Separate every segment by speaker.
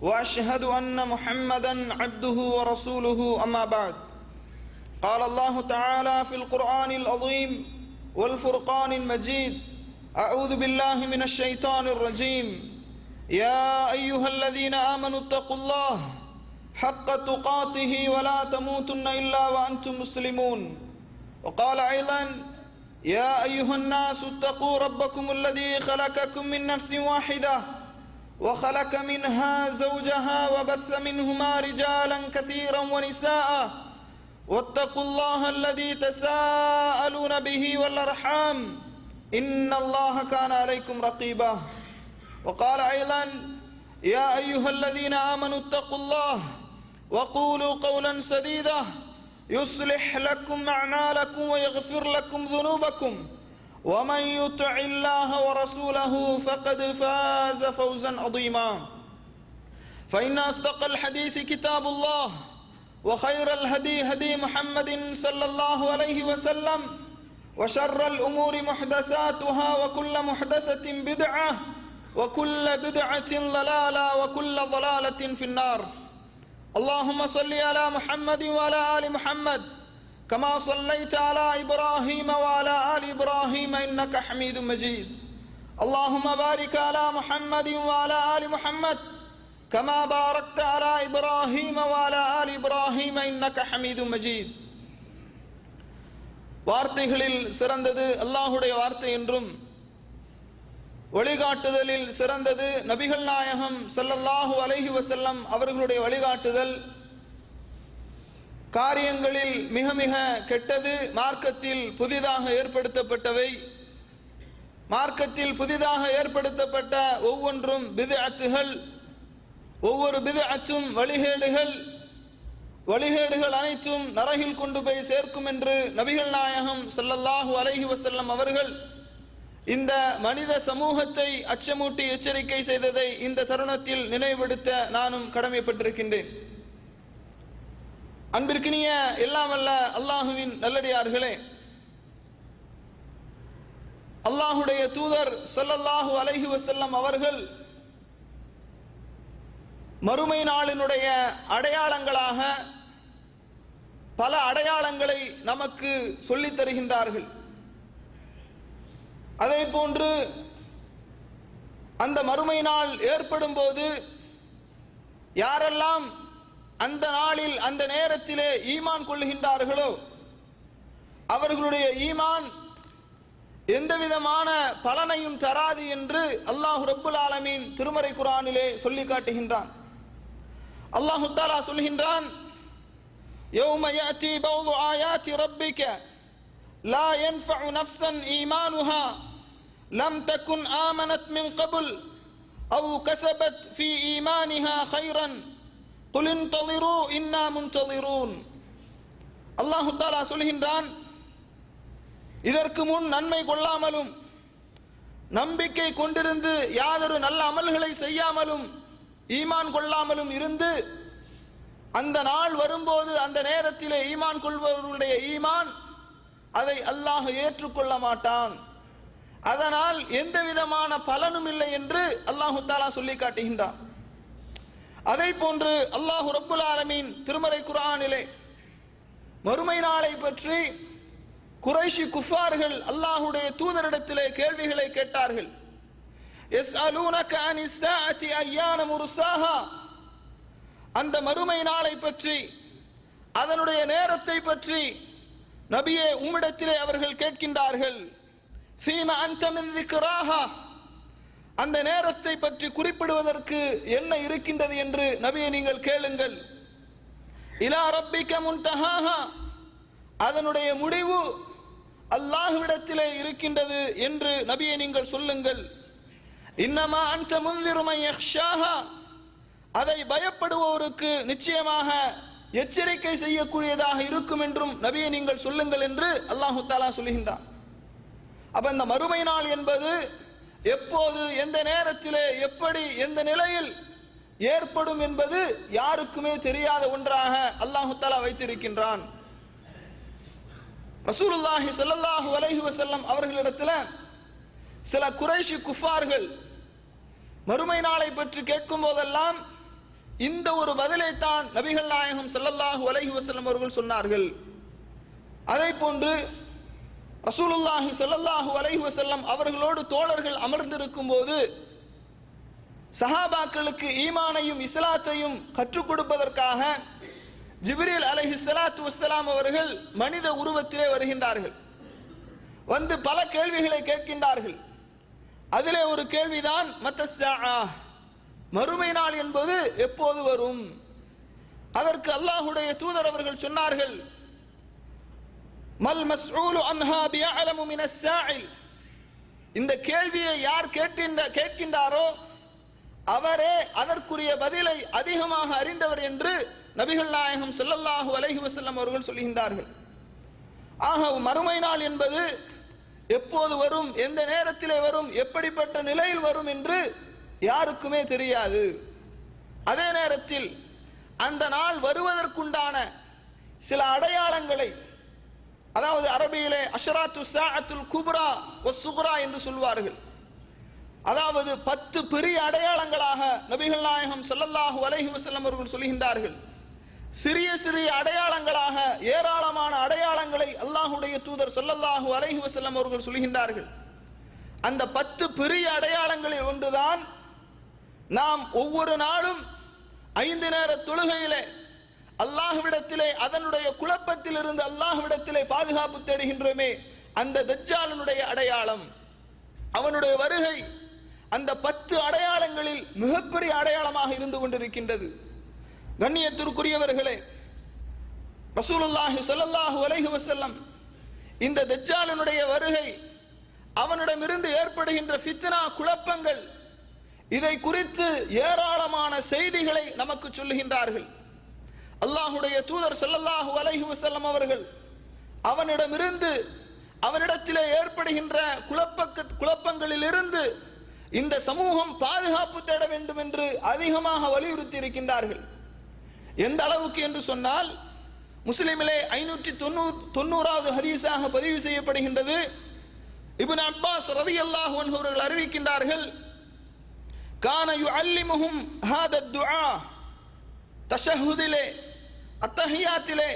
Speaker 1: وأشهد أن محمدا عبده ورسوله أما بعد. قال الله تعالى في القرآن العظيم والفرقان المجيد أعوذ بالله من الشيطان الرجيم. يا أيها الذين آمنوا اتقوا الله حق تقاته ولا تموتن إلا وأنتم مسلمون. وقال أيضا يا أيها الناس اتقوا ربكم الذي خلقكم من نفس واحدة وخلق منها زوجها وبث منهما رجالا كثيرا ونساء. واتقوا الله الذي تساءلون به والأرحام. إن الله كان عليكم رقيبا. وقال أيضا يا أيها الذين آمنوا اتقوا الله وقولوا قولا سديدا. يصلح لكم أعمالكم ويغفر لكم ذنوبكم. ومن يطع الله ورسوله فقد فاز فوزا عظيما. فإن أصدق الحديث كتاب الله وخير الهدي هدي محمد صلى الله عليه وسلم وشر الأمور محدثاتها وكل محدثة بدعة وكل بدعة ضلالة وكل ضلالة في النار. اللهم صل على محمد وعلى آل محمد كما صليت على إبراهيم وعلى آل إبراهيم إنك حميد مجيد اللهم بارك على محمد وعلى آل محمد كما باركت على إبراهيم وعلى آل إبراهيم إنك حميد مجيد வார்த்தைகளில் சிறந்தது அல்லாஹுடைய வார்த்தை என்றும் வழிகாட்டுதலில் சிறந்தது நபிகள் நாயகம் ஸல்லல்லாஹு அலைஹி வஸல்லம் அவர்களுடைய வழிகாட்டுதல் காரியங்களில் மிக மிக கெட்டது மார்க்கத்தில் புதிதாக ஏற்படுத்தப்பட்டவை. மார்க்கத்தில் புதிதாக ஏற்படுத்தப்பட்ட ஒவ்வொன்றும் பிது அத்துகள் ஒவ்வொரு பிது அச்சும் வழிகேடுகள் வழிகேடுகள் அனைத்தும் நரகில் கொண்டு போய் சேர்க்கும் என்று நபிகள் நாயகம் சல்லல்லாஹு அலஹி வசல்லம் அவர்கள் இந்த மனித சமூகத்தை அச்சமூட்டி எச்சரிக்கை செய்ததை இந்த தருணத்தில் நினைவுபடுத்த நானும் கடமைப்பட்டிருக்கின்றேன். அன்பிற்கினிய எல்லாம் அல்ல அல்லாஹுவின் நல்லடியார்களே அல்லாஹுடைய தூதர் சொல்லல்லாஹு அலைஹி வசல்லம் அவர்கள் மறுமை நாளினுடைய அடையாளங்களாக பல அடையாளங்களை நமக்கு சொல்லித் தருகின்றார்கள். அதே போன்று அந்த மறுமை நாள் ஏற்படும் போது யாரெல்லாம் அந்த நாளில் அந்த நேரத்திலே ஈமான் கொள்ளுகின்றார்களோ அவர்களுடைய ஈமான் எந்த விதமான பலனையும் தராது என்று அல்லாஹு ரப்புல் ஆலமீன் திருமறை குரானிலே சொல்லி காட்டுகின்றான் அல்லாஹு தாலா சொல்கின்றான் يوم يأتي بعض آيات ربك لا ينفع نفسا إيمانها لم تكن آمنت من قبل أو كسبت في إيمانها خيرا குல் இன்தலிரு இன்னா முன்தலிரூன் அல்லாஹு தாலா சொல்கின்றான் இதற்கு முன் நன்மை கொள்ளாமலும் நம்பிக்கை கொண்டிருந்து யாதொரு நல்ல அமல்களை செய்யாமலும் ஈமான் கொள்ளாமலும் இருந்து அந்த நாள் வரும்போது அந்த நேரத்திலே ஈமான் கொள்பவர்களுடைய ஈமான் அதை அல்லாஹ் ஏற்றுக்கொள்ள மாட்டான். அதனால் எந்த விதமான பலனும் இல்லை என்று அல்லாஹு தாலா சொல்லி காட்டுகின்றான் அதை போன்று அல்லாஹு ரப்புல் ஆலமீன் திருமறை குரானிலே மறுமை நாளை பற்றி குறைஷி குஃபார்கள் அல்லாஹுடைய தூதரிடத்திலே கேள்விகளை கேட்டார்கள். எஸ் அலூனக அனிஸ்ஸாஅத்தி அய்யான முர்சாஹா அந்த மறுமை நாளை பற்றி அதனுடைய நேரத்தை பற்றி நபியே உம்மிடத்திலே அவர்கள் கேட்கின்றார்கள். சீமா அன்த மின் திக்ராஹா. அந்த நேரத்தை பற்றி குறிப்பிடுவதற்கு என்ன இருக்கின்றது என்று நபியை நீங்கள் கேளுங்கள். இலா ரப்பிக்க முன்தஹாஹா. அதனுடைய முடிவு அல்லாஹ்விடத்திலே இருக்கின்றது என்று நபியை நீங்கள் சொல்லுங்கள். இன்னமா அந்த முந்திருமை யக்ஷாஹா அதை பயப்படுவோருக்கு நிச்சயமாக எச்சரிக்கை செய்யக்கூடியதாக இருக்கும் என்றும் நபியை நீங்கள் சொல்லுங்கள் என்று அல்லாஹு தாலா சொல்லுகின்றான் அப்ப இந்த மறுமை நாள் என்பது எப்போது எந்த நேரத்திலே எப்படி எந்த நிலையில் ஏற்படும் என்பது யாருக்குமே தெரியாத ஒன்றாக அல்லாஹு தாலா வைத்திருக்கின்றான். ரசூலுல்லாஹி ஸல்லல்லாஹு அலைஹி வசல்லம் அவர்களிடத்தில் சில குறைஷி குஃபார்கள் மறுமை நாளை பற்றி கேட்கும் போதெல்லாம் இந்த ஒரு பதிலைத்தான் நபிகள் நாயகம் சல்லல்லாஹு அலைஹி வசல்லம் அவர்கள் சொன்னார்கள். அதை போன்று ரசூலுல்லாஹி ஸல்லல்லாஹு அலைஹி வசல்லம் அவர்களோடு தோழர்கள் அமர்ந்திருக்கும் போது சஹாபாக்களுக்கு ஈமானையும் இஸ்லாத்தையும் கற்றுக் கொடுப்பதற்காக ஜிப்ரீல் அலைஹி ஸலாத்து வசலாம் அவர்கள் மனித உருவத்திலே வருகின்றார்கள். வந்து பல கேள்விகளை கேட்கின்றார்கள். அதிலே ஒரு கேள்விதான் மத்தஸ்ஸா மறுமை நாள் என்பது எப்போது வரும்? அதற்கு அல்லாஹுடைய தூதர் அவர்கள் சொன்னார்கள் மல் மஸ்ஊலு அன்ஹா பியஅலமு மின சாயில் இந்த கேள்வியை யார் கேட்கின்ற கேட்கின்றாரோ அவரே அதற்குரிய பதிலை அதிகமாக அறிந்தவர் என்று நபிகள் நாயகம் செல்லல்லாஹு அலஹி வசல்லம் அவர்கள் சொல்கின்றார்கள். ஆக மறுமை நாள் என்பது எப்போது வரும் எந்த நேரத்திலே வரும் எப்படிப்பட்ட நிலையில் வரும் என்று யாருக்குமே தெரியாது. அதே நேரத்தில் அந்த நாள் வருவதற்குண்டான சில அடையாளங்களை அதாவது அரபியிலே அஷராத்து சாஅத்துல் குப்ரா ஒ சுக்ரா என்று சொல்வார்கள். அதாவது பத்து பெரிய அடையாளங்களாக நபிகள் நாயகம் சல்லல்லாஹு அலைஹி வசல்லம் அவர்கள் சொல்கின்றார்கள். சிறிய சிறிய அடையாளங்களாக ஏராளமான அடையாளங்களை அல்லாஹுடைய தூதர் சொல்லல்லாஹு அலைஹி வசல்லம் அவர்கள் சொல்கின்றார்கள். அந்த பத்து பெரிய அடையாளங்களில் ஒன்றுதான் நாம் ஒவ்வொரு நாளும் ஐந்து நேர தொழுகையிலே அல்லாஹ்விடத்திலே அதனுடைய குழப்பத்திலிருந்து அல்லாஹ்விடத்திலே பாதுகாப்பு தேடுகின்றோமே அந்த தஜ்ஜாலனுடைய அடையாளம். அவனுடைய வருகை அந்த பத்து அடையாளங்களில் மிகப்பெரிய அடையாளமாக இருந்து கொண்டிருக்கின்றது. கண்ணியத்திற்குரியவர்களே ரசூலுல்லாஹி சொல்லல்லாஹு அலைஹி வசல்லம் இந்த தஜ்ஜாலனுடைய வருகை அவனிடமிருந்து ஏற்படுகின்ற ஃபித்னா குழப்பங்கள் இதை குறித்து ஏராளமான செய்திகளை நமக்கு சொல்லுகின்றார்கள். அல்லாஹுடைய தூதர் செல்லல்லாஹு அலைஹி செல்லம் அவர்கள் அவனிடமிருந்து அவனிடத்திலே ஏற்படுகின்ற குழப்ப குழப்பங்களிலிருந்து இந்த சமூகம் பாதுகாப்பு தேட வேண்டும் என்று அதிகமாக வலியுறுத்தி இருக்கின்றார்கள் எந்த அளவுக்கு என்று சொன்னால் முஸ்லிமிலே ஐநூற்றி தொண்ணூ தொண்ணூறாவது ஹதீஸாக பதிவு செய்யப்படுகின்றது. இபின் அப்பாஸ் ரலியல்லாஹு அன்ஹு அவர்கள் அறிவிக்கின்றார்கள் கான யு அல்லிமுகும் ஹாத துஆ தஷஹுதிலே அத்தஹியாத்திலே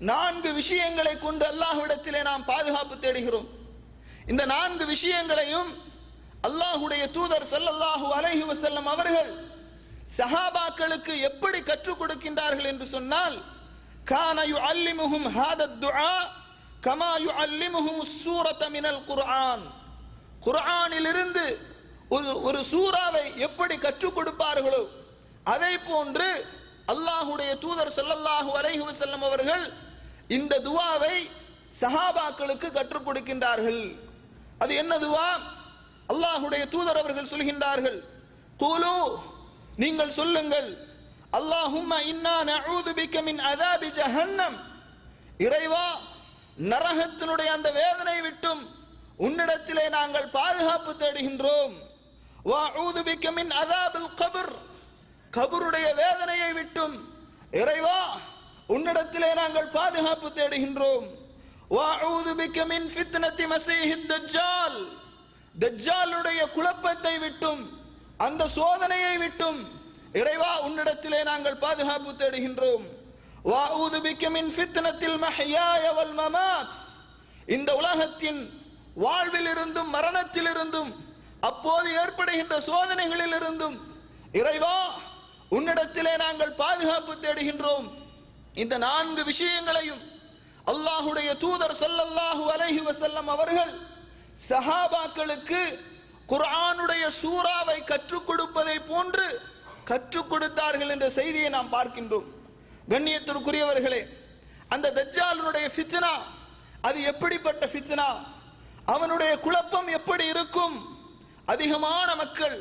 Speaker 1: நான்கு விஷயங்களை கொண்டு அல்லாஹ்விடத்திலே நாம் பாதுகாப்பு தேடுகிறோம். இந்த நான்கு விஷயங்களையும் அல்லாஹுடைய தூதர் சல்லல்லாஹு அலைஹி வசல்லம் அவர்கள் சஹாபாக்களுக்கு எப்படி கற்றுக் கொடுக்கின்றார்கள் என்று சொன்னால் கான யுஅல்லிமுஹும் ஹாதத் துஆ கமாயு யுஅல்லிமுஹும் சூரத மினல் குர்ஆன். குர்ஆனிலிருந்து ஒரு ஒரு சூறாவை எப்படி கற்றுக் கொடுப்பார்களோ அதை போன்று அல்லாஹுடைய தூதர் செல்லல்லாஹு அலைஹி செல்லும் அவர்கள் இந்த துவாவை சஹாபாக்களுக்கு கற்றுக் கொடுக்கின்றார்கள். அது என்ன துவா? அல்லாஹுடைய தூதர் அவர்கள் சொல்கின்றார்கள் கூலு நீங்கள் சொல்லுங்கள் அல்லாஹும்ம இன்னா நஊது பிக்க மின் அதாபி ஜஹன்னம். இறைவா நரகத்தினுடைய அந்த வேதனை விட்டும் உன்னிடத்திலே நாங்கள் பாதுகாப்பு தேடுகின்றோம். வஅஊது பிக்க மின் அதாபில் கபர். கபருடைய வேதனையை விட்டும் இறைவா உன்னிடத்திலே நாங்கள் பாதுகாப்பு தேடுகின்றோம். வஅஊது பிக்க மின் ஃபித்னத்தி மஸீஹித் தஜ்ஜால். தஜ்ஜாலுடைய குழப்பத்தை விட்டும் அந்த சோதனையை விட்டும் இறைவா உன்னிடத்திலே நாங்கள் பாதுகாப்பு தேடுகின்றோம். வஅஊது பிக்க மின் ஃபித்னத்தில் மஹ்யாய வல் மமாத். இந்த உலகத்தின் வாழ்விலிருந்தும் மரணத்திலிருந்தும் அப்போது ஏற்படுகின்ற சோதனைகளிலிருந்தும் இறைவா உன்னிடத்திலே நாங்கள் பாதுகாப்பு தேடுகின்றோம். இந்த நான்கு விஷயங்களையும் அல்லாஹுடைய தூதர் ஸல்லல்லாஹு அலஹி வசல்லம் அவர்கள் சஹாபாக்களுக்கு குரானுடைய சூறாவை கற்றுக் கொடுப்பதை போன்று கற்றுக் கொடுத்தார்கள் என்ற செய்தியை நாம் பார்க்கின்றோம். கண்ணியத்திற்குரியவர்களே அந்த தஜ்ஜாலுடைய ஃபித்னா அது எப்படிப்பட்ட ஃபித்னா? அவனுடைய குழப்பம் எப்படி இருக்கும்? அதிகமான மக்கள்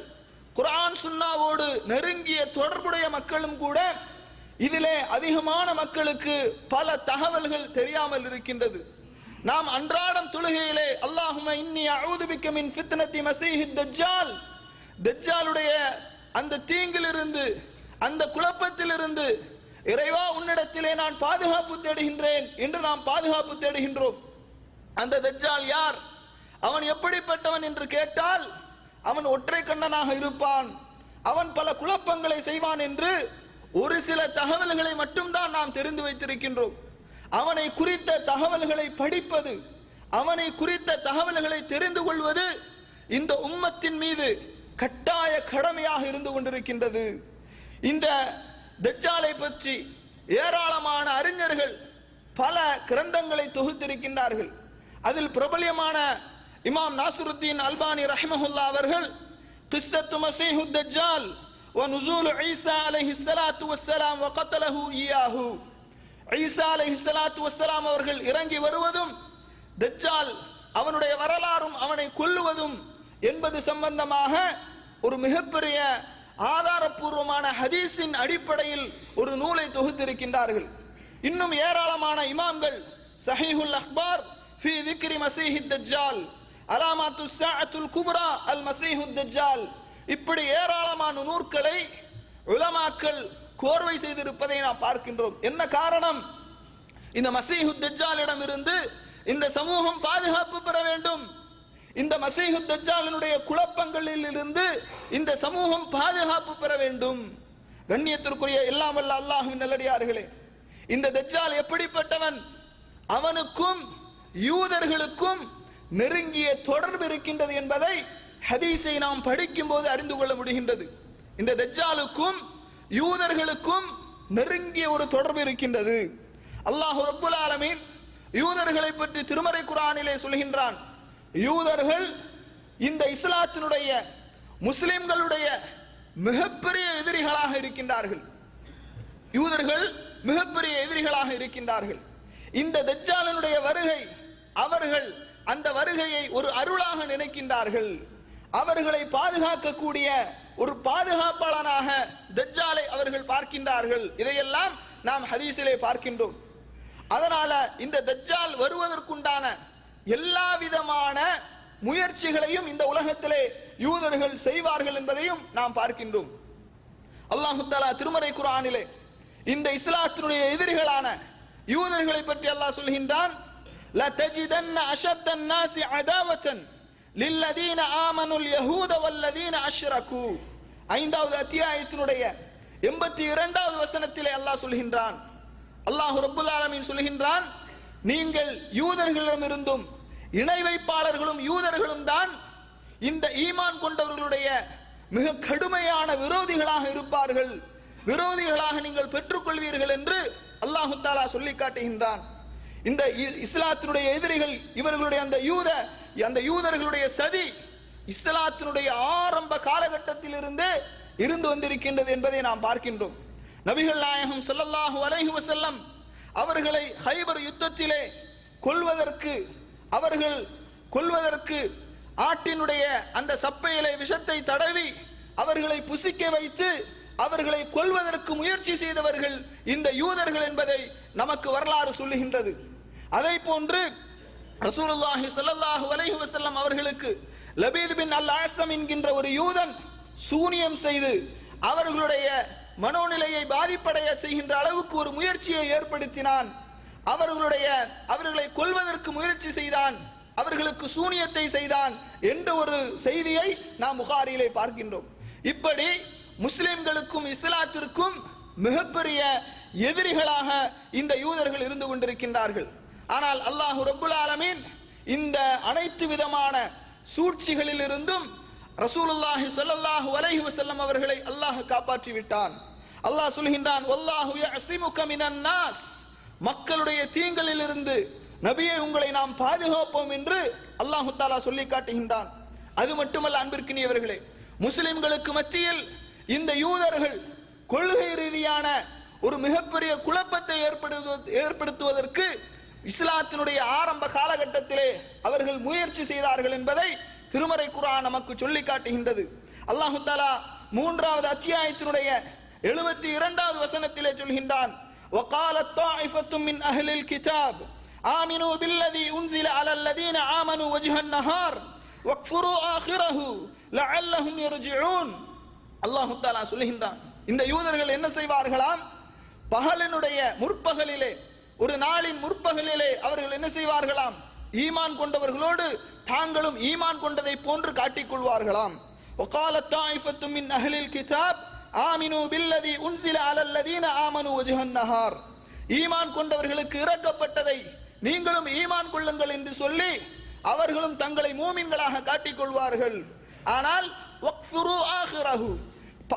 Speaker 1: குரான் சுன்னாவோடு நெருங்கிய தொடர்புடைய மக்களும் கூட இதிலே அதிகமான மக்களுக்கு பல தகவல்கள் தெரியாமல் இருக்கின்றது. நாம் அன்றாடம் தொழுகையிலே அல்லாஹும இன்னி அஊது இன் மின் ஃபித்னத்தி மசீஹி தஜ்ஜால் தஜ்ஜாலுடைய அந்த தீங்கிலிருந்து அந்த குழப்பத்திலிருந்து இறைவா உன்னிடத்திலே நான் பாதுகாப்பு தேடுகின்றேன் என்று நாம் பாதுகாப்பு தேடுகின்றோம். அந்த தஜ்ஜால் யார்? அவன் எப்படிப்பட்டவன் என்று கேட்டால் அவன் ஒற்றை கண்ணனாக இருப்பான். அவன் பல குழப்பங்களை செய்வான் என்று ஒரு சில தகவல்களை மட்டும்தான் நாம் தெரிந்து வைத்திருக்கின்றோம். அவனை குறித்த தகவல்களை படிப்பது அவனை குறித்த தகவல்களை தெரிந்து கொள்வது இந்த உம்மத்தின் மீது கட்டாய கடமையாக இருந்து கொண்டிருக்கின்றது. இந்த தஜ்ஜாலை பற்றி ஏராளமான அறிஞர்கள் பல கிரந்தங்களை தொகுத்திருக்கின்றார்கள். அதில் பிரபல்யமான இமாம் நாசுருத்தீன் அல்பானி ரஹ்மஹுல்லா அவர்கள் கிஸ்ஸத்து மசீஹு தஜ்ஜால் வ நுசூலு ஈசா அலைஹி ஸலாத்து வஸ்ஸலாம் வ கத்தலஹு இயாஹு ஈசா அலைஹி ஸலாத்து வஸ்ஸலாம் அவர்கள் இறங்கி வருவதும் தஜ்ஜால் அவனுடைய வரலாறும் அவனை கொல்லுவதும் என்பது சம்பந்தமாக ஒரு மிகப்பெரிய ஆதாரப்பூர்வமான ஹதீஸின் அடிப்படையில் ஒரு நூலை தொகுத்திருக்கின்றார்கள். இன்னும் ஏராளமான இமாம்கள் சஹீஹுல் அக்பார் ஃபி திக்ரி மசீஹி தஜ்ஜால் அலாமாத்து சாத்துல் குப்ரா அல் மசீஹுத் தஜ்ஜால். இப்படி ஏராளமான நூற்களை உலமாக்கள் கோர்வை செய்திருப்பதை நாம் பார்க்கின்றோம். என்ன காரணம்? இந்த மசீஹுத் தஜ்ஜாலிடம் இருந்து இந்த சமூகம் பாதுகாப்பு பெற வேண்டும். இந்த மசீஹு தஜ்ஜாலினுடைய குழப்பங்களில் இருந்து இந்த சமூகம் பாதுகாப்பு பெற வேண்டும். கண்ணியத்திற்குரிய எல்லாம் வல்ல அல்லாஹ்வின் நல்லடியார்களே இந்த தஜ்ஜால் எப்படிப்பட்டவன்? அவனுக்கும் யூதர்களுக்கும் நெருங்கிய தொடர்பு இருக்கின்றது என்பதை ஹதீஸை நாம் படிக்கும் போது அறிந்து கொள்ள முடிகின்றது. இந்த தஜ்ஜாலுக்கும் யூதர்களுக்கும் நெருங்கிய ஒரு தொடர்பு இருக்கின்றது. அல்லாஹு ரப்புல் ஆலமீன் யூதர்களை பற்றி திருமறை குரானிலே சொல்கின்றான். யூதர்கள் இந்த இஸ்லாத்தினுடைய முஸ்லிம்களுடைய மிகப்பெரிய எதிரிகளாக இருக்கின்றார்கள். யூதர்கள் மிகப்பெரிய எதிரிகளாக இருக்கின்றார்கள். இந்த தஜ்ஜாலனுடைய வருகை அவர்கள் அந்த வருகையை ஒரு அருளாக நினைக்கின்றார்கள். அவர்களை பாதுகாக்கக்கூடிய ஒரு பாதுகாப்பாளனாக தஜ்ஜாலை அவர்கள் பார்க்கின்றார்கள். இதையெல்லாம் நாம் ஹதீஸிலே பார்க்கின்றோம். அதனால இந்த தஜ்ஜால் வருவதற்குண்டான எல்லா விதமான முயற்சிகளையும் இந்த உலகத்திலே யூதர்கள் செய்வார்கள் என்பதையும் நாம் பார்க்கின்றோம். அல்லாஹு தஆலா திருமறை குரானிலே இந்த இஸ்லாத்தினுடைய எதிரிகளான யூதர்களை பற்றி அல்லாஹ் சொல்கின்றான் لَتَجِدَنَّ أَشَدَّ النَّاسِ عَدَاوَةً لِلَّذِينَ آمَنُوا الْيَهُودَ وَالَّذِينَ أَشْرَكُوا ஐந்தாவது அத்தியாயத்தினுடைய எண்பத்தி இரண்டாவது வசனத்திலே அல்லாஹ் சொல்கின்றான் அல்லாஹ் ரப்புல் ஆலமீன் சொல்கின்றான் நீங்கள் யூதர்களிடமிருந்தும் இணை வைப்பாளர்களும் யூதர்களும் தான் இந்த ஈமான் கொண்டவர்களுடைய மிக கடுமையான விரோதிகளாக இருப்பார்கள் விரோதிகளாக நீங்கள் பெற்றுக்கொள்வீர்கள் என்று அல்லாஹு தாலா சொல்லி காட்டுகின்றான் இந்த இஸ்லாத்தினுடைய எதிரிகள் இவர்களுடைய அந்த யூத அந்த யூதர்களுடைய சதி இஸ்லாத்தினுடைய ஆரம்ப காலகட்டத்திலிருந்தே இருந்து வந்திருக்கின்றது என்பதை நாம் பார்க்கின்றோம். நபிகள் நாயகம் சொல்லல்லாஹு அலைஹி வசல்லம் அவர்களை ஹைபர் யுத்தத்திலே கொல்வதற்கு அவர்கள் கொல்வதற்கு ஆட்டினுடைய அந்த சப்பையிலே விஷத்தை தடவி அவர்களை புசிக்க வைத்து அவர்களை கொல்வதற்கு முயற்சி செய்தவர்கள் இந்த யூதர்கள் என்பதை நமக்கு வரலாறு சொல்லுகின்றது. அதை போன்று ரசூலுல்லாஹி சல்லாஹு அலைஹி வசல்லம் அவர்களுக்கு லபீத் பின் அல் ஆசம் என்கின்ற ஒரு யூதன் சூனியம் செய்து அவர்களுடைய மனோநிலையை பாதிப்படைய செய்கின்ற அளவுக்கு ஒரு முயற்சியை ஏற்படுத்தினான். அவர்களுடைய அவர்களை கொல்வதற்கு முயற்சி செய்தான். அவர்களுக்கு சூனியத்தை செய்தான் என்ற ஒரு செய்தியை நாம் முகாரியிலே பார்க்கின்றோம். இப்படி முஸ்லிம்களுக்கும் இஸ்லாத்திற்கும் மிகப்பெரிய எதிரிகளாக இந்த யூதர்கள் இருந்து கொண்டிருக்கின்றார்கள். ஆனால் அல்லாஹ் ரபுல் ஆலமீன் இந்த அனைத்து விதமான சூழ்ச்சிகளில் இருந்தும் ரசூலுல்லாஹி சொல்லல்லாஹு அலைஹி வசல்லம் அவர்களை அல்லாஹ் காப்பாற்றி விட்டான். அல்லாஹ் சொல்கின்றான் வல்லாஹு யஸ்ஸிமுக மினன் நாஸ். மக்களுடைய தீங்களிலிருந்து நபியை உங்களை நாம் பாதுகாப்போம் என்று அல்லாஹு தாலா சொல்லி காட்டுகின்றான். அது மட்டுமல்ல அன்பிற்கினியவர்களே முஸ்லிம்களுக்கு மத்தியில் இந்த யூதர்கள் கொள்கை ரீதியான ஒரு மிகப்பெரிய குழப்பத்தை ஏற்படுத்துவ- ஏற்படுத்துவதற்கு இஸ்லாத்தினுடைய ஆரம்ப காலகட்டத்திலே அவர்கள் முயற்சி செய்தார்கள் என்பதை திருமறை குர்ஆன் நமக்கு சொல்லி காட்டுகின்றது அல்லாஹு தாலா மூன்றாவது அத்தியாயத்தினுடைய எழுபத்தி இரண்டாவது வசனத்திலே சொல்கின்றான் وقالت طائفة من أهل الكتاب آمنوا بالذي أنزل على الذين آمنوا وجه النهار واكفروا آخره لعلهم يرجعون அல்லாஹு தாலா சொல்லுகின்றான் இந்த யூதர்கள் என்ன செய்வார்களாம் பகலினுடைய முற்பகலிலே ஒரு நாளின் முற்பகலிலே அவர்கள் என்ன செய்வார்களாம் ஈமான் கொண்டவர்களோடு தாங்களும் ஈமான் கொண்டதை போன்று காட்டிக் கொள்வார்களாம் وقالت طائفة من أهل الكتاب آمنوا بالذي أنزل على الذين آمنوا وجه النهار ஈமான் கொண்டவர்களுக்கு இறக்கப்பட்டதை நீங்களும் ஈமான் கொள்ளுங்கள் என்று சொல்லி அவர்களும் தங்களை மூமின்களாக காட்டிக் கொள்வார்கள் ஆனால்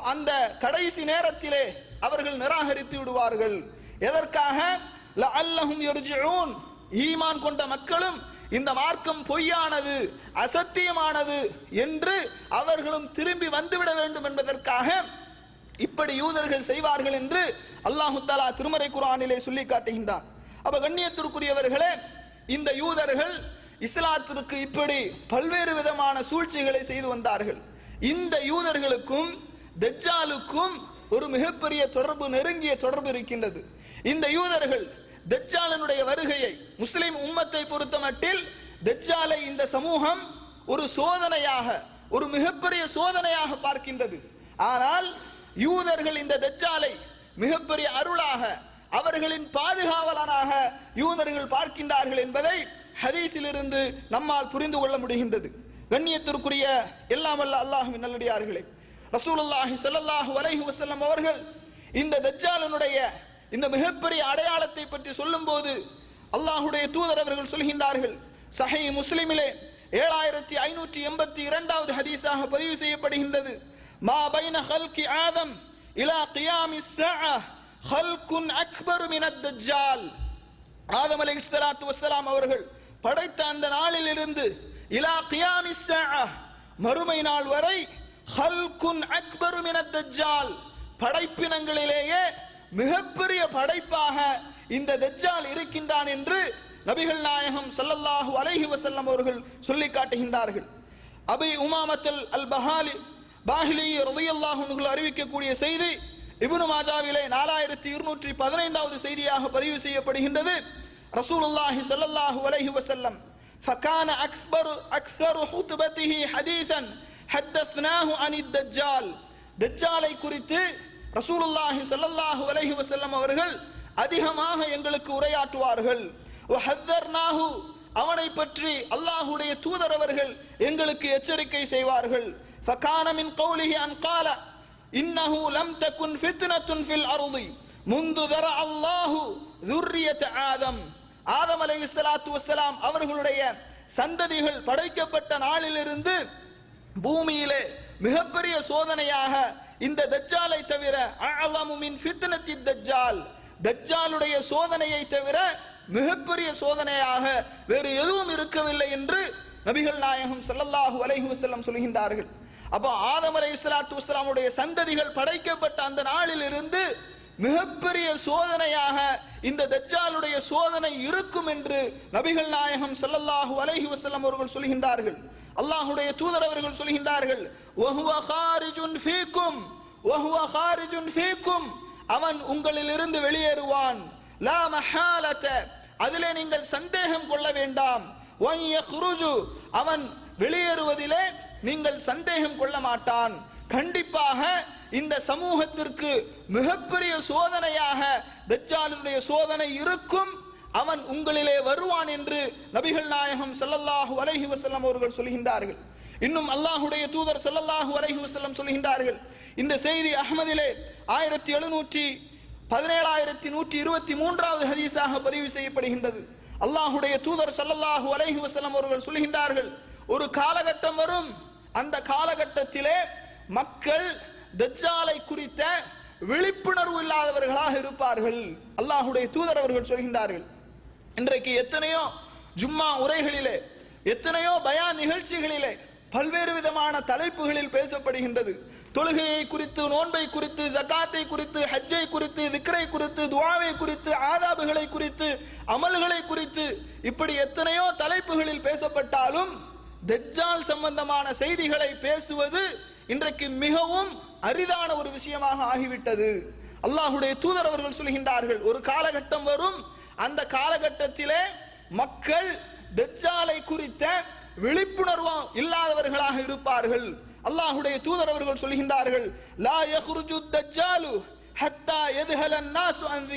Speaker 1: அந்த கடைசி நேரத்திலே அவர்கள் நிராகரித்து விடுவார்கள். எதற்காக? ஈமான் கொண்ட மக்களும் இந்த மார்க்கம் பொய்யானது அசத்தியமானது என்று அவர்களும் திரும்பி வந்துவிட வேண்டும் என்பதற்காக இப்படி யூதர்கள் செய்வார்கள் என்று அல்லாஹு தாலா திருமறை குரானிலே சொல்லி காட்டுகின்றான். அப்ப கண்ணியத்திற்குரியவர்களே இந்த யூதர்கள் இஸ்லாத்திற்கு இப்படி பல்வேறு விதமான சூழ்ச்சிகளை செய்து வந்தார்கள். இந்த யூதர்களுக்கும் தஜ்ஜாலுக்கும் ஒரு மிகப்பெரிய தொடர்பு நெருங்கிய தொடர்பு இருக்கின்றது. இந்த யூதர்கள் தஜ்ஜாலனுடைய வருகையை முஸ்லிம் உம்மத்தை பொறுத்த மட்டில் தஜ்ஜாலை இந்த சமூகம் ஒரு சோதனையாக ஒரு மிகப்பெரிய சோதனையாக பார்க்கின்றது. ஆனால் யூதர்கள் இந்த தஜ்ஜாலை மிகப்பெரிய அருளாக அவர்களின் பாதுகாவலனாக யூதர்கள் பார்க்கின்றார்கள் என்பதை ஹதீஸிலிருந்து நம்மால் புரிந்து கொள்ள முடிகின்றது. கண்ணியத்திற்குரிய எல்லாம் அல்ல அல்லாஹுவின் நல்லடியார்களே. ரசூலுல்லாஹி ஸல்லல்லாஹு அலைஹி வசல்லம் அவர்கள் இந்த தஜ்ஜாலனுடைய இந்த மிகப்பெரிய அடையாளத்தை பற்றி சொல்லும்போது அல்லாஹுடைய தூதர் அவர்கள் சொல்கின்றார்கள் சஹை முஸ்லிமிலே ஏழாயிரத்தி ஐநூற்றி எண்பத்தி இரண்டாவது ஹதீஸாக பதிவு செய்யப்படுகின்றது. மா பைன ஹல்கி ஆதம் இலா கியாமி ஹல்குன் அக்பர் மினத் தஜ்ஜால். ஆதம் அலை இஸ்லாத்து வசலாம் அவர்கள் படைத்த அந்த நாளில் இருந்து இலா கியாமி மறுமை நாள் வரை ஹல்குன் அக்பரு தஜ்ஜால் படைப்பினங்களிலேயே மிகப்பெரிய படைப்பாக இந்த தஜ்ஜால் இருக்கின்றான் என்று நபிகள் நாயகம் சல்லல்லாஹு அலைஹி வசல்லம் அவர்கள் சொல்லி காட்டுகின்றார்கள். அபி உமாமத்தல் அல் பஹாலி பாஹிலி ரலியல்லாஹு அறிவிக்கக்கூடிய செய்தி இபுனு மாஜாவிலே நாலாயிரத்தி இருநூற்றி பதினைந்தாவது செய்தியாக பதிவு செய்யப்படுகின்றது. ரசூலுல்லாஹி ஸல்லல்லாஹு அலைஹி வஸல்லம் فكان أكثر أكثر خطبته حديثا حدثناه عن الدجال தஜ்ஜாலை குறித்து ரசூலுல்லாஹி ஸல்லல்லாஹு அலைஹி வஸல்லம் அவர்கள் அதிகமாக எங்களுக்கு உரையாற்றுவார்கள் வஹத்தர்னாஹு அவனை பற்றி அல்லாஹ்வுடைய தூதர் அவர்கள் எங்களுக்கு எச்சரிக்கை செய்வார்கள் ஃபகான மின் கௌலிஹி அன் قال إنه لم تكن فتنة في الأرض منذ ذرع الله ذرية آدم ஆதம் இஸ்லாத்து உஸ்ஸலாம் அவர்களுடைய சந்ததிகள் படைக்கப்பட்ட நாளிலிருந்து பூமியிலே மிகப்பெரிய சோதனையாக இந்த தஜ்ஜாலை தவிர அஅலமு ஃபித்னத்தி தஜ்ஜால். தஜ்ஜாலுடைய சோதனையை தவிர மிகப்பெரிய சோதனையாக வேறு எதுவும் இருக்கவில்லை என்று நபிகள் நாயகம் ஸல்லல்லாஹு அலைஹி வசல்லம் சொல்கின்றார்கள். அப்போ ஆதம் அலை இஸ்லாத்து வஸ்லாமுடைய சந்ததிகள் படைக்கப்பட்ட அந்த நாளில் இருந்து மிகப்பெரிய சோதனையாக இந்த தஜ்ஜாலுடைய சோதனை இருக்கும் என்று நபிகள் நாயகம் செல்லல்லாஹு அலைஹி வசல்லம் அவர்கள் சொல்கின்றார்கள். அல்லாஹுடைய தூதர் அவர்கள் சொல்கின்றார்கள் வஹுவ காரிஜுன் ஃபீக்கும் அவன் உங்களிலிருந்து வெளியேறுவான். லா மஹாலத அதிலே நீங்கள் சந்தேகம் கொள்ள வேண்டாம். அவன் வெளியேறுவதிலே நீங்கள் சந்தேகம் கொள்ள மாட்டான். கண்டிப்பாக இந்த சமூகத்திற்கு மிகப்பெரிய சோதனையாக தஜ்ஜாலுடைய சோதனை இருக்கும். அவன் உங்களிலே வருவான் என்று நபிகள் நாயகம் செல்லல்லாஹு அலஹி வசல்லம் அவர்கள் சொல்கின்றார்கள். இன்னும் அல்லாஹ்வுடைய தூதர் செல்லல்லாஹு அலஹி வசல்லம் சொல்கின்றார்கள். இந்த செய்தி அகமதிலே ஆயிரத்தி எழுநூற்றி பதினேழாயிரத்தி நூற்றி இருபத்தி மூன்றாவது ஹதீஸாக பதிவு செய்யப்படுகின்றது. அல்லாஹுடைய தூதர் செல்லல்லாஹு அலஹி வசல்லம் அவர்கள் சொல்கின்றார்கள் ஒரு காலகட்டம் வரும். அந்த காலகட்டத்திலே மக்கள் தஜ்ஜாலை குறித்த விழிப்புணர்வு இல்லாதவர்களாக இருப்பார்கள். அல்லாஹுடைய தூதர் அவர்கள் சொல்கின்றார்கள். இன்றைக்கு எத்தனையோ ஜும்மா உரைகளிலே எத்தனையோ பயா நிகழ்ச்சிகளிலே பல்வேறு விதமான தலைப்புகளில் பேசப்படுகின்றது. தொழுகையை குறித்து நோன்பை குறித்து ஜக்காத்தை குறித்து ஹஜ்ஜை குறித்து திக்ரை குறித்து துவாவை குறித்து ஆதாபுகளை குறித்து அமல்களை குறித்து இப்படி எத்தனையோ தலைப்புகளில் பேசப்பட்டாலும் தஜ்ஜால் சம்பந்தமான செய்திகளை பேசுவது இன்றைக்கு மிகவும் அரிதான ஒரு விஷயமாக ஆகிவிட்டது. அல்லாஹுடைய தூதர் அவர்கள் சொல்கின்றார்கள் ஒரு காலகட்டம் வரும் அந்த காலகட்டத்திலே மக்கள் தஜ்ஜாலை குறித்த விழிப்புணர்வு இல்லாதவர்களாக இருப்பார்கள். அல்லாஹுடைய தூதர் அவர்கள் சொல்கின்றார்கள் லா யஹ்ருஜு தஜ்ஜாலு ஹத்தா எதுஹல நாசு அன்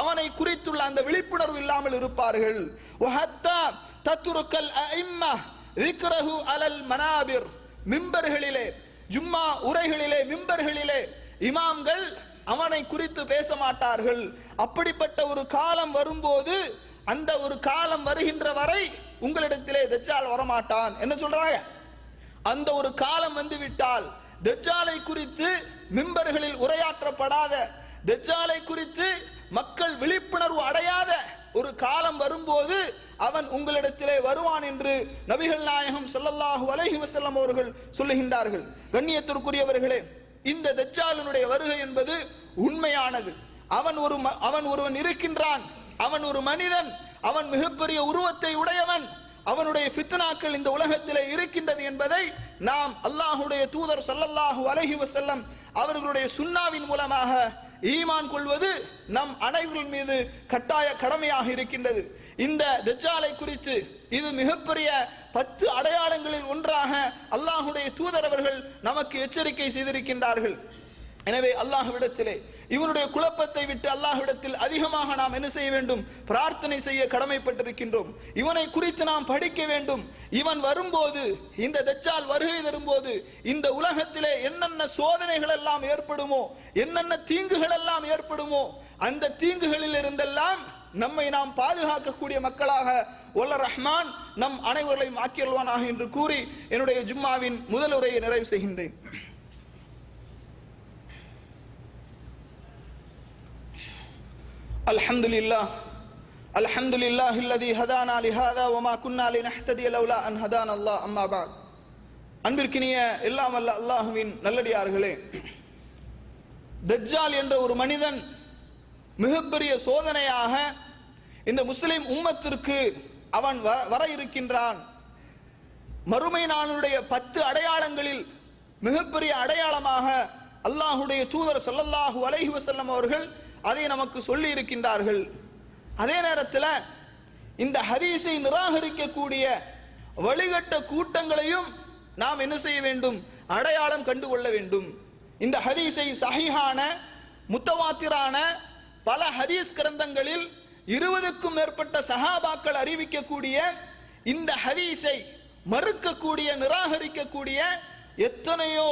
Speaker 1: அவனை குறித்துள்ள அந்த விழிப்புணர்வு இல்லாமல் இருப்பார்கள். வஹத்தா தத்துருக்கல் அஇம்மா திக்ரஹு அலல் மனாபிர். மிம்பர்களிலே ஜும்மா உரைகளிலே மிம்பர்களிலே இமாம்கள் அவனை குறித்து பேச மாட்டார்கள். அப்படிப்பட்ட ஒரு காலம் வரும்போது அந்த ஒரு காலம் வருகின்ற வரை உங்களிடத்திலே தஜ்ஜால் வரமாட்டான். என்ன சொல்றாங்க? அந்த ஒரு காலம் வந்து விட்டால் தஜ்ஜாலை குறித்து மிம்பர்களில் உரையாற்றப்படாத தஜ்ஜாலை குறித்து மக்கள் விழிப்புணர்வு அடையாத ஒரு காலம் வரும்போது அவன் உங்களிடத்திலே வருவான் என்று நபிகள் நாயகம் ஸல்லல்லாஹு அலஹி வசல்லம் அவர்கள் சொல்லுகின்றார்கள். கண்ணியத்திற்குரியவர்களே இந்த தஜ்ஜாலினுடைய வருகை என்பது உண்மையானது. அவன் ஒரு ம- அவன் ஒருவன் இருக்கின்றான். அவன் ஒரு மனிதன். அவன் மிகப்பெரிய உருவத்தை உடையவன். அவனுடைய ஃபித்னாக்கள் இந்த உலகத்திலே இருக்கின்றது என்பதை நாம் அல்லாஹுடைய தூதர் சல்லல்லாஹு அலஹி வசல்லம் அவர்களுடைய சுண்ணாவின் மூலமாக ஈமான் கொள்வது நம் அனைவரின் மீது கட்டாய கடமையாக இருக்கின்றது. இந்த தஜ்ஜாலை குறித்து இது மிகப்பெரிய பத்து அடையாளங்களில் ஒன்றாக அல்லாஹுடைய தூதரவர்கள் நமக்கு எச்சரிக்கை செய்திருக்கின்றார்கள். எனவே அல்லாஹ்விடத்திலே இவனுடைய குழப்பத்தை விட்டு அல்லாஹ்விடத்தில் அதிகமாக நாம் என்ன செய்ய வேண்டும்? பிரார்த்தனை செய்ய கடமைப்பட்டிருக்கின்றோம். இவனை குறித்து நாம் படிக்க வேண்டும். இவன் வரும்போது இந்த தச்சால் வருகை தரும்போது இந்த உலகத்திலே என்னென்ன சோதனைகள் எல்லாம் ஏற்படுமோ என்னென்ன தீங்குகள் எல்லாம் ஏற்படுமோ அந்த தீங்குகளில் இருந்தெல்லாம் நம்மை நாம் பாதுகாக்கக்கூடிய மக்களாக ஒல்ல ரஹ்மான் நம் அனைவர்களையும் ஆக்கியல்வானாக என்று கூறி என்னுடைய ஜும்மாவின் முதல் உரையை நிறைவு செய்கின்றேன். الحمد لله الحمد لله الذي هدانا لهذا وما كنا لنهتدي لولا ان هدانا الله اما بعد அன்பிற்கினிய எல்லாம் வல்ல அல்லாஹுவின் நல்லடியார்களே தஜ்ஜால் என்ற ஒரு மனிதன் மிகப்பெரிய சோதனையாக இந்த முஸ்லிம் உம்மத்திற்கு அவன் வர வர இருக்கின்றான் மறுமை நாளுடைய பத்து அடையாளங்களில் மிகப்பெரிய அடையாளமாக அல்லாஹுடைய தூதர் ஸல்லல்லாஹு அலைஹி வஸல்லம் அவர்கள் அதை நமக்கு சொல்லி இருக்கின்றார்கள் அதே நேரத்தில் இந்த ஹதீஸை நிராகரிக்கக்கூடிய வழிகட்ட கூட்டங்களையும் நாம் என்ன செய்ய வேண்டும்? அடையாளம் கண்டுகொள்ள வேண்டும். இந்த ஹதீஸை சஹிஹான முத்தவாத்திரான பல ஹதீஸ் கிரந்தங்களில் இருபதுக்கும் மேற்பட்ட சஹாபாக்கள் அறிவிக்கக்கூடிய இந்த ஹதீஸை மறுக்கக்கூடிய நிராகரிக்கக்கூடிய எத்தனையோ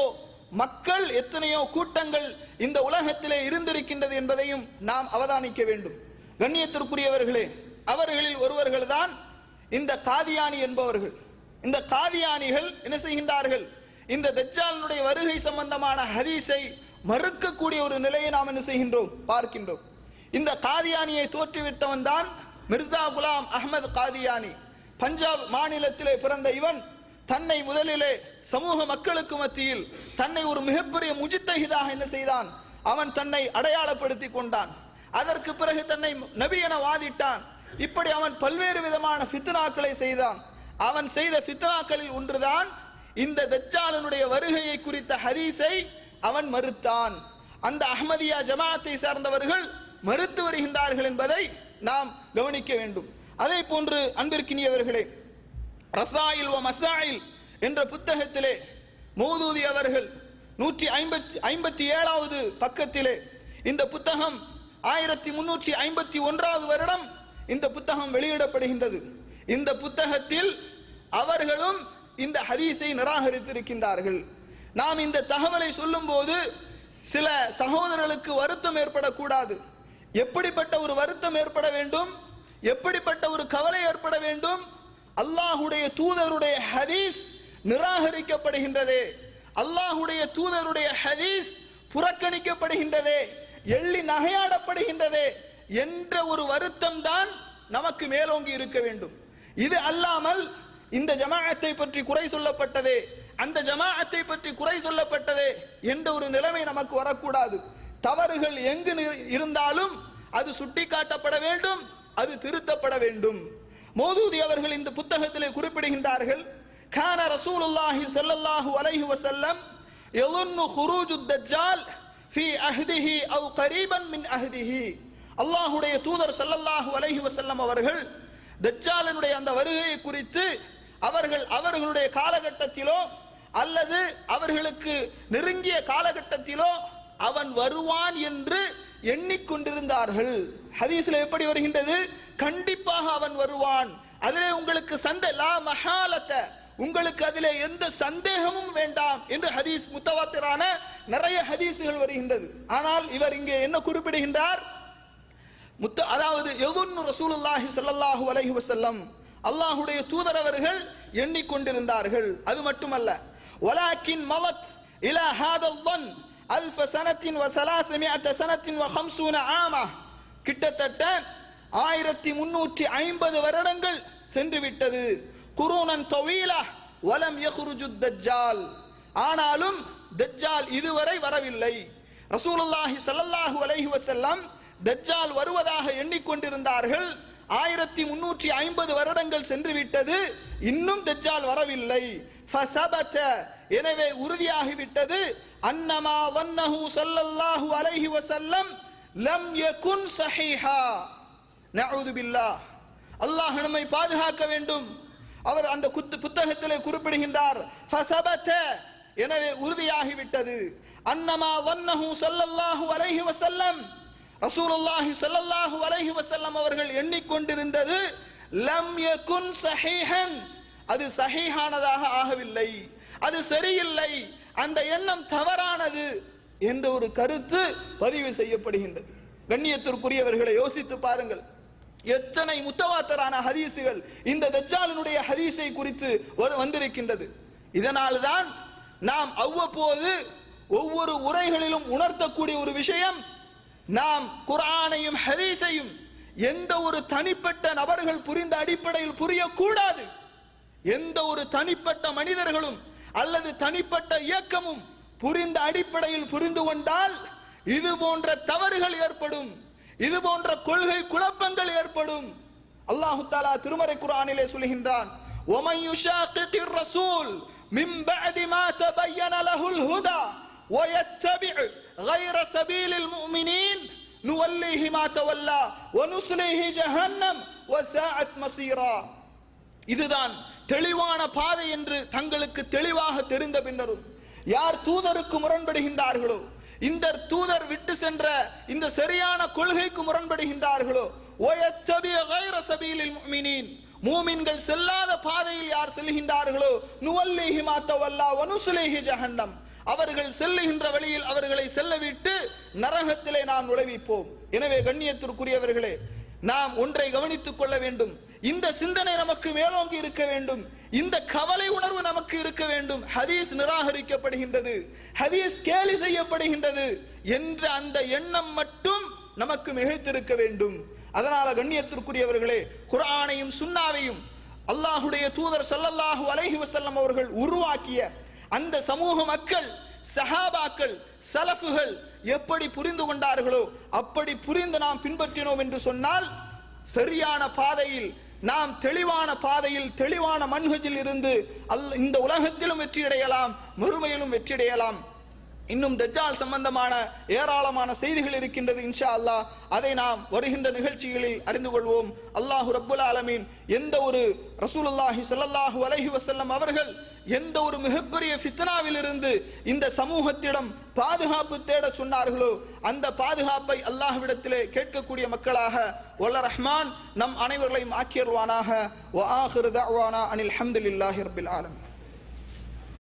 Speaker 1: மக்கள் எத்தனையோ கூட்டங்கள் இந்த உலகத்திலே இருந்திருக்கின்றது என்பதையும் நாம் அவதானிக்க வேண்டும். கண்ணியத்திற்குரியவர்களே அவர்களில் ஒருவர்கள் தான் இந்த காதியானி என்பவர்கள். இந்த காதியானிகள் என்ன செய்கின்றார்கள்? இந்த தஜ்ஜாலினுடைய வருகை சம்பந்தமான ஹதீஸை மறுக்கக்கூடிய ஒரு நிலையை நாம் என்ன செய்கின்றோம்? பார்க்கின்றோம். இந்த காதியானியை தோற்றுவித்தவன் தான் மிர்சா குலாம் அஹமது காதியானி. பஞ்சாப் மாநிலத்திலே பிறந்த இவன் தன்னை முதலிலே சமூக மக்களுக்கு மத்தியில் தன்னை ஒரு மிகப்பெரிய முஜித்தஹிதாக என்ன செய்தான்? அவன் தன்னை அடையாளப்படுத்தி கொண்டான். அதற்கு பிறகு தன்னை நபி என வாதிட்டான். இப்படி அவன் பல்வேறு விதமான ஃபித்னாக்களை செய்தான். அவன் செய்த ஃபித்னாக்களில் ஒன்றுதான் இந்த தஜ்ஜாலனுடைய வருகையை குறித்த ஹதீஸை அவன் மறுத்தான். அந்த அஹ்மதியா ஜமாத்தை சார்ந்தவர்கள் மறுத்து வருகின்றார்கள் என்பதை நாம் கவனிக்க வேண்டும். அதே போன்று அன்பிற்கினியவர்களே ரசாயில் ஓ மசாயில் என்ற புத்தகத்திலே மௌதூதி அவர்கள் நூற்றி ஐம்பத்தி ஐம்பத்தி ஏழாவது பக்கத்திலே இந்த புத்தகம் ஆயிரத்தி முன்னூற்றி ஐம்பத்தி ஒன்றாவது வருடம் இந்த புத்தகம் வெளியிடப்படுகின்றது. இந்த புத்தகத்தில் அவர்களும் இந்த ஹதீஸை நிராகரித்திருக்கின்றார்கள். நாம் இந்த தகவலை சொல்லும்போது சில சகோதரர்களுக்கு வருத்தம் ஏற்படக்கூடாது. எப்படிப்பட்ட ஒரு வருத்தம் ஏற்பட வேண்டும்? எப்படிப்பட்ட ஒரு கவலை ஏற்பட வேண்டும்? அல்லாஹுடைய தூதருடைய ஹதீஸ் நிராகரிக்கப்படுகின்றதே. அல்லாஹுடைய தூதருடைய ஹதீஸ் புறக்கணிக்கப்படுகின்றதே. எள்ளி நகையாடப்படுகின்றதே என்ற ஒரு வருத்தம் தான் நமக்கு மேலோங்கி இருக்க வேண்டும். இது அல்லாமல் இந்த ஜமாஅத்தை பற்றி குறை சொல்லப்பட்டதே அந்த ஜமாஅத்தை பற்றி குறை சொல்லப்பட்டது என்ற ஒரு நிலைமை நமக்கு வரக்கூடாது. தவறுகள் எங்கு இருந்தாலும் அது சுட்டிக்காட்டப்பட வேண்டும் அது திருத்தப்பட வேண்டும். மோதூதி அவர்கள் இந்த புத்தகத்திலே குறிப்பிடுகின்றார்கள் கான ரசூலுல்லாஹி சல்லல்லாஹு அலைஹி வசல்லம் எலுன்னு ஹுரூஜு தஜ்ஜால் ஃபி அஹ்திஹி அவ் கரீபன் மின் அஹ்திஹி. அல்லாஹுடைய தூதர் சல்லல்லாஹு அலைஹி வசல்லம் அவர்கள் தஜ்ஜாலனுடைய அந்த வருகையை குறித்து அவர்கள் அவர்களுடைய காலகட்டத்திலோ அல்லது அவர்களுக்கு நெருங்கிய காலகட்டத்திலோ அவன் வருவான் என்று எண்ணிக்கொண்டிருந்தார்கள். ஹதீஸ்ல எப்படி வருகின்றது? கண்டிப்பாக அவன் வருவான். அதிலே உங்களுக்கு சந்த லா மஹாலத்தை. உங்களுக்கு அதிலே எந்த சந்தேகமும் வேண்டாம் என்று ஹதீஸ் முத்தவாத்திரான நிறைய ஹதீஸுகள் வருகின்றது. ஆனால் இவர் இங்கே என்ன குறிப்பிடுகின்றார்? முத்த அதாவது எதுன்னு ரசூலுல்லாஹி ஸல்லல்லாஹு அலைஹி வஸல்லம். அல்லாஹ்வுடைய தூதர் அவர்கள் எண்ணிக்கொண்டிருந்தார்கள். அது மட்டுமல்ல. வலாக்கின் மலத் இலா ஹாதல் அல்ஃப சனத்தின் வசலாசமி அத்த சனத்தின் வஹம்சூன ஆமா. கிட்டத்தட்ட ஆயிரத்தி முன்னூற்றி ஐம்பது வருடங்கள் சென்று விட்டது. குரூனன் தொவீலா வலம் யஹுருஜு தஜ்ஜால். ஆனாலும் தஜ்ஜால் இதுவரை வரவில்லை. ரசூலுல்லாஹி சல்லல்லாஹு அலைஹி வசல்லாம் தஜ்ஜால் வருவதாக எண்ணிக்கொண்டிருந்தார்கள். ஆயிரத்தி முன்னூற்றி ஐம்பது வருடங்கள் சென்று விட்டது. இன்னும் தெஜால் வரவில்லை. ஃபசபத எனவே உறுதியாகிவிட்டது அன்னமா வன்னஹு சல்லல்லாஹு அலைஹி வசல்லம் லம் யகுன் ஸஹீஹா நஊது பில்லாஹ். அல்லாஹ் நம்மை பாதுகாக்க வேண்டும். அவர் அந்த குத்து புத்தகத்திலே குறிப்பிடுகின்றார். ஃபசபத எனவே உறுதியாகிவிட்டது அன்னமா வன்னஹு சல்லல்லாஹு அலைஹி வசல்லம் ரசூலுல்லாஹி சல்லல்லாஹு அலைஹி வஸல்லம் அவர்கள் எண்ணிக்கொண்டிருந்தது லம் யகுன் சஹீஹன். அது சஹீஹானதாக ஆகவில்லை. அது சரியில்லை. அந்த எண்ணம் தவறானது என்ற ஒரு கருத்து பதிவு செய்யப்படுகின்றது. கண்ணியத்திற்குரியவர்களை யோசித்து பாருங்கள். எத்தனை முத்தவாத்தரான ஹதீசுகள் இந்த தஜ்ஜாலினுடைய ஹதீஸை குறித்து வரு- வந்திருக்கின்றது. இதனால்தான் நாம் அவ்வப்போது ஒவ்வொரு உரைகளிலும் உணர்த்தக்கூடிய ஒரு விஷயம் நாம் குர்ஆனையும் ஹதீஸையும் எந்த ஒரு தனிப்பட்ட நபர்கள் புரிந்த அடிப்படையில் புரியக்கூடாது எந்த ஒரு தனிப்பட்ட மனிதர்களும் அல்லது தனிப்பட்ட இயக்கமும் புரிந்த அடிப்படையில் புரிந்து கொண்டால் இது போன்ற தவறுகள் ஏற்படும் இது போன்ற கொள்கை குழப்பங்கள் ஏற்படும் அல்லாஹு தாலா திருமறை குர்ஆனிலே சொல்கின்றான் وَمَن يُشَاقِقِ الرَّسُولَ مِن بَعْدِ مَا تَبَيَّنَ لَهُ الْهُدَى وَيَتَّبِعْ غَيْرَ سَبِيلِ الْمُؤْمِنِينَ نُوَلِّهِ مَا تَوَلَّى وَنُصْلِهِ جَهَنَّمَ وَسَاءَتْ مَصِيرًا இதுதான் தெளிவான பாதை என்று தங்களுக்கு தெளிவாக தெரிந்த பின்னரும் யார் தூதருக்கு முரண்படுகின்றார்களோ இந்த தூதர் விட்டு சென்ற இந்த சரியான கொள்கைக்கு முரண்படுகின்றார்களோ ஒயத்தபிய கைர சபீலில் முஃமினீன் மூமின்கள் செல்லாத பாதையில் யார் செல்கின்றார்களோ நுவல்லிஹி மாத்தவல்லா வனுசுலேஹி ஜஹன்னம். அவர்கள் செல்லுகின்ற வழியில் அவர்களை செல்லவிட்டு நரகத்திலே நாம் நுழைவிப்போம். எனவே கண்ணியத்திற்குரியவர்களே நாம் ஒன்றை கவனித்துக் கொள்ள வேண்டும். இந்த சிந்தனை நமக்கு மேலோங்கி இருக்க வேண்டும். இந்த கவலை உணர்வு நமக்கு இருக்க வேண்டும். ஹதீஸ் நிராகரிக்கப்படுகின்றது. ஹதீஸ் கேலி செய்யப்படுகின்றது என்ற அந்த எண்ணம் மட்டும் நமக்கு மிகைத்திருக்க வேண்டும். அதனால கண்ணியத்திற்குரியவர்களே குரானையும் சுண்ணாவையும் அல்லாஹுடைய தூதர் சல்லல்லாஹு அலஹி வசல்லம் அவர்கள் உருவாக்கிய அந்த சமூக மக்கள் சஹாபாக்கள் சலஃபுகள் எப்படி புரிந்து கொண்டார்களோ அப்படி புரிந்து நாம் பின்பற்றினோம் என்று சொன்னால் சரியான பாதையில் நாம் தெளிவான பாதையில் தெளிவான மன்ஹஜில் இருந்து அல் இந்த உலகத்திலும் வெற்றியடையலாம் மறுமையிலும் வெற்றியடையலாம். இன்னும் தஜ்ஜால் சம்பந்தமான ஏராளமான செய்திகள் இருக்கின்றது இன்ஷா அல்லாஹ் அதை நாம் வருகின்ற நிகழ்ச்சிகளில் அறிந்து கொள்வோம். அல்லாஹு ரப்புல் ஆலமீன் எந்த ஒரு ரசூலுல்லாஹி ஸல்லல்லாஹு அலஹி வசல்லம் அவர்கள் எந்த ஒரு மிகப்பெரிய ஃபித்னாவில் இருந்து இந்த சமூகத்திடம் பாதுகாப்பு தேட சொன்னார்களோ அந்த பாதுகாப்பை அல்லாஹ்விடத்திலே கேட்கக்கூடிய மக்களாக வல்ல ரஹ்மான் நம் அனைவர்களையும் ஆக்கியருவானாக. வ அனில் ஹம்துலில்லாஹி ரபில் ஆலமீன்.